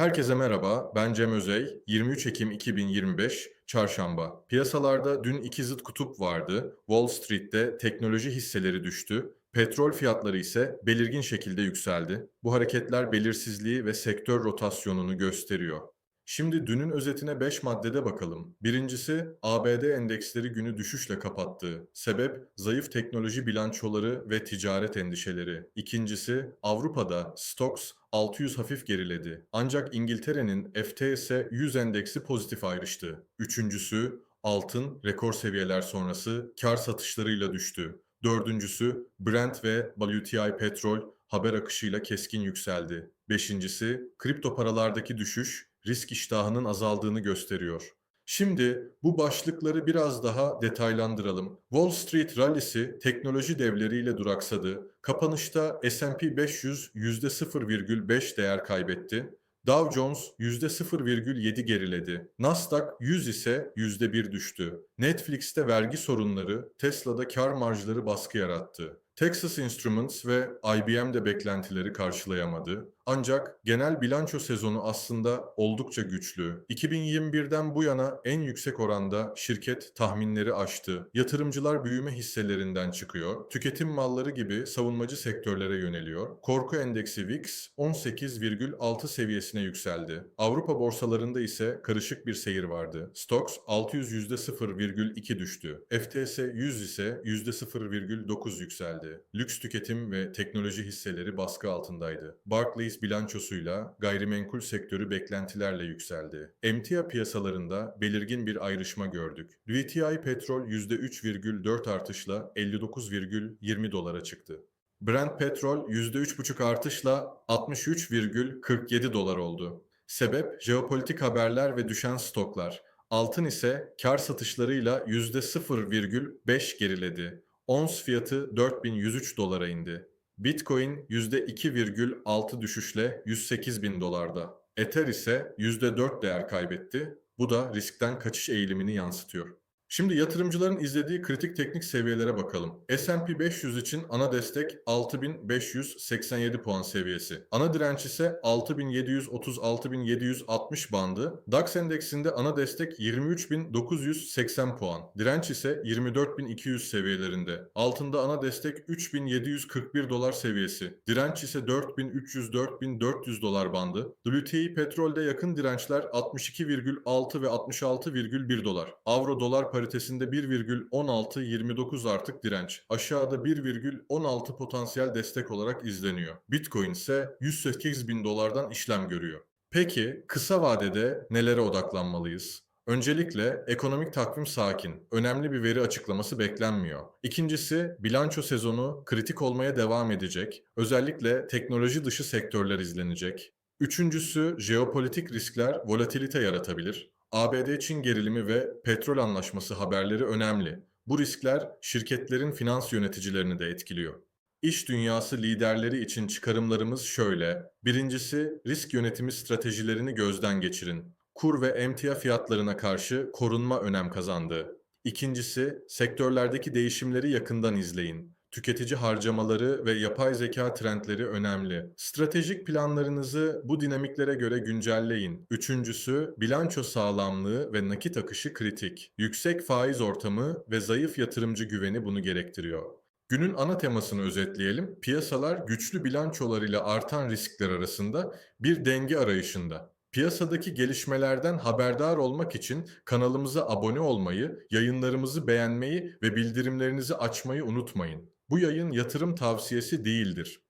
Herkese merhaba, ben Cem Özey. 23 Ekim 2025, Çarşamba. Piyasalarda dün iki zıt kutup vardı. Wall Street'te teknoloji hisseleri düştü. Petrol fiyatları ise belirgin şekilde yükseldi. Bu hareketler belirsizliği ve sektör rotasyonunu gösteriyor. Şimdi dünün özetine 5 maddede bakalım. Birincisi ABD endeksleri günü düşüşle kapattı. Sebep zayıf teknoloji bilançoları ve ticaret endişeleri. İkincisi Avrupa'da Stoxx 600 hafif geriledi. Ancak İngiltere'nin FTSE 100 endeksi pozitif ayrıştı. Üçüncüsü altın rekor seviyeler sonrası kar satışlarıyla düştü. Dördüncüsü Brent ve WTI petrol haber akışıyla keskin yükseldi. Beşincisi kripto paralardaki düşüş risk iştahının azaldığını gösteriyor. Şimdi bu başlıkları biraz daha detaylandıralım. Wall Street rallisi teknoloji devleriyle duraksadı. Kapanışta S&P 500 %0,5 değer kaybetti. Dow Jones %0,7 geriledi. Nasdaq 100 ise %1 düştü. Netflix'te vergi sorunları, Tesla'da kar marjları baskı yarattı. Texas Instruments ve IBM de beklentileri karşılayamadı. Ancak genel bilanço sezonu aslında oldukça güçlü. 2021'den bu yana en yüksek oranda şirket tahminleri aştı. Yatırımcılar büyüme hisselerinden çıkıyor. Tüketim malları gibi savunmacı sektörlere yöneliyor. Korku endeksi VIX 18,6 seviyesine yükseldi. Avrupa borsalarında ise karışık bir seyir vardı. Stoxx 600 %0,2 düştü. FTSE 100 ise %0,9 yükseldi. Lüks tüketim ve teknoloji hisseleri baskı altındaydı. Barclays bilançosuyla gayrimenkul sektörü beklentilerle yükseldi. Emtia piyasalarında belirgin bir ayrışma gördük. WTI petrol %3,4 artışla 59,20 dolara çıktı. Brent petrol %3,5 artışla 63,47 dolar oldu. Sebep jeopolitik haberler ve düşen stoklar. Altın ise kar satışlarıyla %0,5 geriledi. Ons fiyatı 4103 dolara indi. Bitcoin %2,6 düşüşle 108 bin dolarda. Ether ise %4 değer kaybetti. Bu da riskten kaçış eğilimini yansıtıyor. Şimdi yatırımcıların izlediği kritik teknik seviyelere bakalım. S&P 500 için ana destek 6587 puan seviyesi. Ana direnç ise 6730-6760 bandı. DAX endeksinde ana destek 23980 puan. Direnç ise 24200 seviyelerinde. Altında ana destek 3741 dolar seviyesi. Direnç ise 4300-4400 dolar bandı. WTI petrolde yakın dirençler 62,6 ve 66,1 dolar. Avro dolar paritesinde 1,1629 artık direnç. Aşağıda 1,16 potansiyel destek olarak izleniyor. Bitcoin ise 108 bin dolardan işlem görüyor. Peki kısa vadede nelere odaklanmalıyız? Öncelikle ekonomik takvim sakin. Önemli bir veri açıklaması beklenmiyor. İkincisi bilanço sezonu kritik olmaya devam edecek. Özellikle teknoloji dışı sektörler izlenecek. Üçüncüsü jeopolitik riskler volatilite yaratabilir. ABD-Çin gerilimi ve petrol anlaşması haberleri önemli. Bu riskler şirketlerin finans yöneticilerini de etkiliyor. İş dünyası liderleri için çıkarımlarımız şöyle. Birincisi, risk yönetimi stratejilerini gözden geçirin. Kur ve emtia fiyatlarına karşı korunma önem kazandı. İkincisi, sektörlerdeki değişimleri yakından izleyin. Tüketici harcamaları ve yapay zeka trendleri önemli. Stratejik planlarınızı bu dinamiklere göre güncelleyin. Üçüncüsü, bilanço sağlamlığı ve nakit akışı kritik. Yüksek faiz ortamı ve zayıf yatırımcı güveni bunu gerektiriyor. Günün ana temasını özetleyelim. Piyasalar güçlü bilançolarıyla artan riskler arasında bir denge arayışında. Piyasadaki gelişmelerden haberdar olmak için kanalımıza abone olmayı, yayınlarımızı beğenmeyi ve bildirimlerinizi açmayı unutmayın. Bu yayın yatırım tavsiyesi değildir.